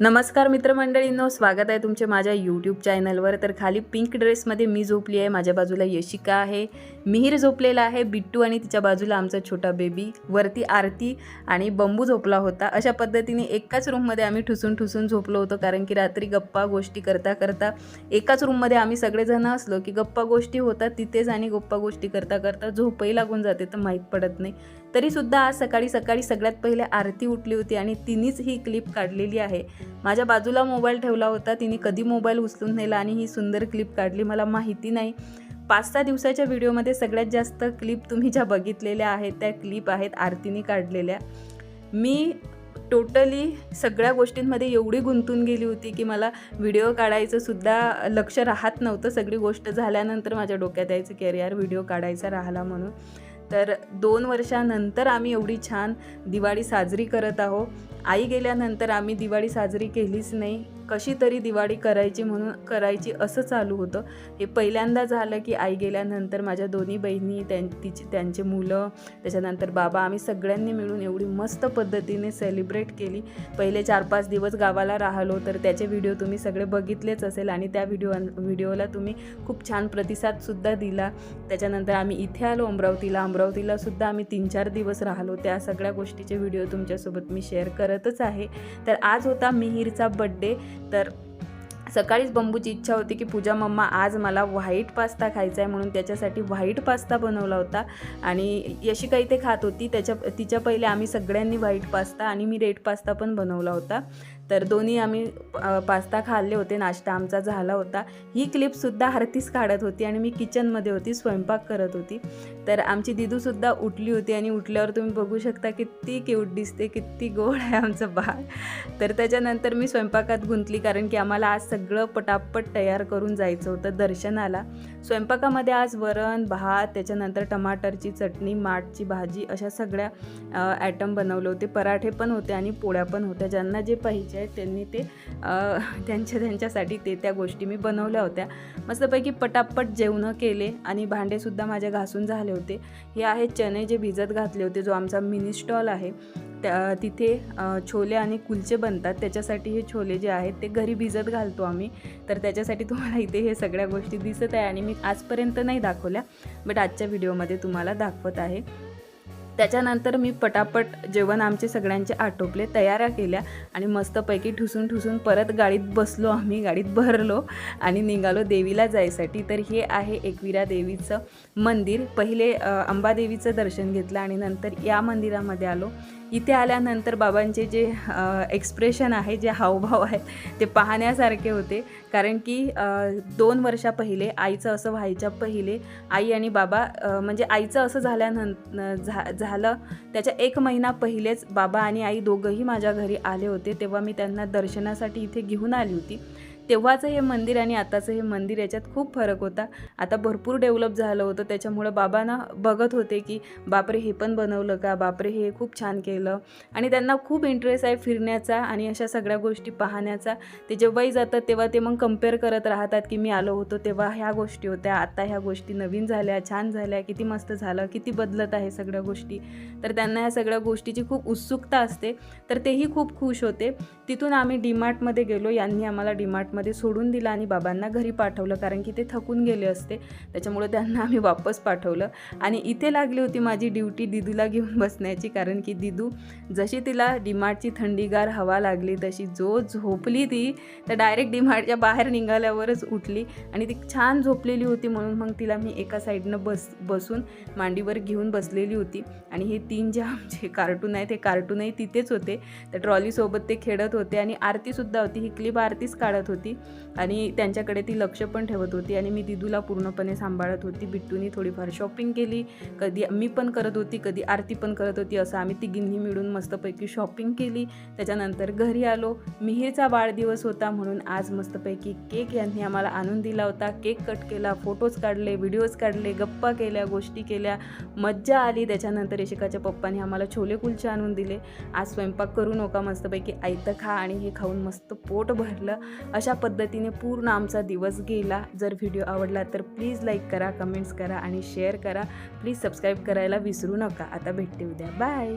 नमस्कार मित्रमंडळींनो स्वागत आहे तुमचे माझ्या यूट्यूब चॅनलवर तर खाली पिंक ड्रेसमध्ये मी झोपली आहे माझ्या बाजूला यशिका आहे. मिहीर झोपलेला आहे बिट्टू आणि तिच्या बाजूला आमचा छोटा बेबी वरती आरती आणि बंबू झोपला होता. अशा पद्धतीने एकाच रूममध्ये आम्ही ठुसून ठुसून झोपलो होतो कारण की रात्री गप्पा गोष्टी करता करता एकाच रूममध्ये आम्ही सगळेजण असलो की गप्पा गोष्टी होतात तिथेच आणि गप्पा गोष्टी करता करता झोपही लागून जाते तर माहीत पडत नाही. तरीसुद्धा आज सकाळी सकाळी सगळ्यात पहिले आरती उठली होती आणि तिनेच ही क्लिप काढलेली आहे. माझ्या बाजूला मोबाईल ठेवला होता. तिने कधी मोबाईल उचलून नेला आणि ही सुंदर क्लिप काढली. मला माहिती नाही. पाच सहा दिवसाच्या व्हिडिओमध्ये सगळ्यात जास्त क्लिप तुम्ही ज्या बघितलेल्या आहेत त्या क्लिप आहेत आरतीने काढलेल्या. मी टोटली सगळ्या गोष्टींमध्ये एवढी गुंतून गेली होती की मला व्हिडिओ काढायचंसुद्धा लक्ष राहत नव्हतं. सगळी गोष्ट झाल्यानंतर माझ्या डोक्यात यायचं की अरे यार व्हिडिओ काढायचा राहिला म्हणून. तर दोन वर्षानंतर आम्ही एवढी छान दिवाळी साजरी करत आहोत. आई गेल्यानंतर आम्ही दिवाळी साजरी केलीच नाही. कशी तरी दिवाळी करायची म्हणून करायची असं चालू होतं. हे पहिल्यांदा झालं की आई गेल्यानंतर माझ्या दोन्ही बहिणी त्यां तिची त्यांचे मुलं त्याच्यानंतर बाबा आम्ही सगळ्यांनी मिळून एवढी मस्त पद्धतीने सेलिब्रेट केली. पहिले चार पाच दिवस गावाला राहिलो तर त्याचे व्हिडिओ तुम्ही सगळे बघितलेच असेल आणि त्या व्हिडिओ व्हिडिओला तुम्ही खूप छान प्रतिसादसुद्धा दिला. त्याच्यानंतर आम्ही इथे आलो अमरावतीला. अमरावतीलासुद्धा आम्ही तीन चार दिवस राहिलो. त्या सगळ्या गोष्टीचे व्हिडिओ तुमच्यासोबत मी शेअर कळतच आहे. तर आज होता मिहीरचा बड्डे तर सकाळीच बंबूची इच्छा होती की पूजा मम्मा आज मला व्हाईट पास्ता खायचा आहे म्हणून त्याच्यासाठी व्हाईट पास्ता बनवला होता. आणि यशी काही ते खात होती त्याच्या तिच्या पहिले आम्ही सगळ्यांनी व्हाईट पास्ता आणि मी रेड पास्ता पण बनवला होता. तर दोन्ही आम्ही पास्ता खाल्ले होते नाश्ता आमचा झाला होता. ही क्लिपसुद्धा आरतीच काढत होती आणि मी किचनमध्ये होती स्वयंपाक करत होती. तर आमची दिदूसुद्धा उठली होती आणि उठल्यावर तुम्ही बघू शकता किती क्यूट दिसते किती गोड आहे आमचं बाळ. तर त्याच्यानंतर मी स्वयंपाकात गुंतली कारण की आम्हाला आज सगळं पटापट तयार करून जायचं होतं दर्शनाला. स्वयंपाकामध्ये आज वरण भात त्याच्यानंतर टमाटरची चटणी माठची भाजी अशा सगळ्या ॲटम बनवले होते. पराठे पण होते आणि पोळ्या पण होत्या. ज्यांना जे पाहिजे आहे त्यांनी ते त्यांच्या त्यांच्यासाठी ते त्या गोष्टी मी बनवल्या होत्या. मस्तपैकी पटापट जेवणं केले आणि भांडेसुद्धा माझ्या घासून झाले होते. हे आहे चणे जे भिजत घातले होते जो आमचा मिनी स्टॉल आहे. त्या तिथे छोले आणि कुलचे बनतात. त्याच्यासाठी हे छोले जे आहेत ते घरी भिजत घालतो आम्ही. तर त्याच्यासाठी तुम्हाला इथे हे सगळ्या गोष्टी दिसत आहे आणि मी आजपर्यंत नाही दाखवल्या बट आजच्या व्हिडिओमध्ये तुम्हाला दाखवत आहे. त्याच्यानंतर मी पटापट जेवण आमचे सगळ्यांचे आटोपले तयाऱ्या केल्या आणि मस्तपैकी ठुसून ठुसून परत गाडीत बसलो आम्ही गाडीत भरलो आणि निघालो देवीला जायसाठी. तर हे आहे एकविरा देवीचं मंदिर. पहिले अंबादेवीचं दर्शन घेतलं आणि नंतर या मंदिरामध्ये आलो. इथे आल्यानंतर बाबांचे जे एक्सप्रेशन आहे जे हावभाव आहेत ते पाहण्यासारखे होते. कारण की दोन वर्षा पहिले आईचं असं व्हायच्या पहिले आई आणि बाबा म्हणजे आईचं असं झाल्यानंतर झा झालं. त्याच्या एक महिना पहिलेच बाबा आणि आई दोघंही माझ्या घरी आले होते. तेव्हा मी त्यांना दर्शनासाठी इथे घेऊन आली होती. तेव्हाचं हे मंदिर आणि आताचं हे मंदिर याच्यात खूप फरक होता. आता भरपूर डेव्हलप झालं होतं. त्याच्यामुळं बाबांना बघत होते की बापरे हे पण बनवलं का? बापरे हे खूप छान केलं. आणि त्यांना खूप इंटरेस्ट आहे फिरण्याचा आणि अशा सगळ्या गोष्टी पाहण्याचा. ते जेव्हाही जातात तेव्हा ते मग कंपेअर करत राहतात की मी आलो होतो तेव्हा ह्या गोष्टी होत्या. आता ह्या गोष्टी नवीन झाल्या छान झाल्या किती मस्त झालं किती बदलत आहे सगळ्या गोष्टी. तर त्यांना ह्या सगळ्या गोष्टीची खूप उत्सुकता असते. तर तेही खूप खुश होते. तिथून आम्ही डीमार्टमध्ये गेलो. यांनी आम्हाला डीमार्टमध्ये सोडून दिलं आणि बाबांना घरी पाठवलं कारण की ते थकून गेले असते. त्याच्यामुळे त्यांना आम्ही वापस पाठवलं. आणि इथे लागली होती माझी ड्युटी दिदूला घेऊन बसण्याची कारण की दिदू जशी तिला डिमार्टची थंडीगार हवा लागली तशी जो झोपली ती तर डायरेक्ट डिमार्टच्या बाहेर निघाल्यावरच उठली. आणि ती छान झोपलेली होती म्हणून मग तिला मी एका साईडनं बस बसून मांडीवर घेऊन बसलेली होती. आणि हे तीन जे आमचे कार्टून आहे ते कार्टूनही तिथेच होते. त्या ट्रॉलीसोबत ते खेळत होते आणि आरतीसुद्धा होती. ही क्लिप आरतीच काढत होती. आणि त्यांच्याकडे ती लक्ष पण ठेवत होती आणि मी दिदूला पूर्णपणे सांभाळत होती. बिट्टूनी थोडीफार शॉपिंग केली. कधी मी पण करत होती कधी आरती पण करत होती असं आम्ही तिघींनी मिळून मस्तपैकी शॉपिंग केली. त्याच्यानंतर घरी आलो. मिहीरचा वाढदिवस होता म्हणून आज मस्तपैकी केक यांनी आम्हाला आणून दिला होता. केक कट केला फोटोज काढले व्हिडिओज काढले गप्पा केल्या गोष्टी केल्या. मज्जा आली. त्याच्यानंतर यशिकाच्या पप्पाने आम्हाला छोले कुलचे आणून दिले. आज स्वयंपाक करू नका मस्तपैकी. आयतं खा आणि हे खाऊन मस्त पोट भरलं. अशा पद्धतीने पूर्ण आमचा दिवस गेला. जर व्हिडिओ आवडला तर प्लीज लाईक करा कमेंट्स करा आणि शेअर करा. प्लीज सबस्क्राईब करायला विसरू नका. आता भेटते उद्या. बाय.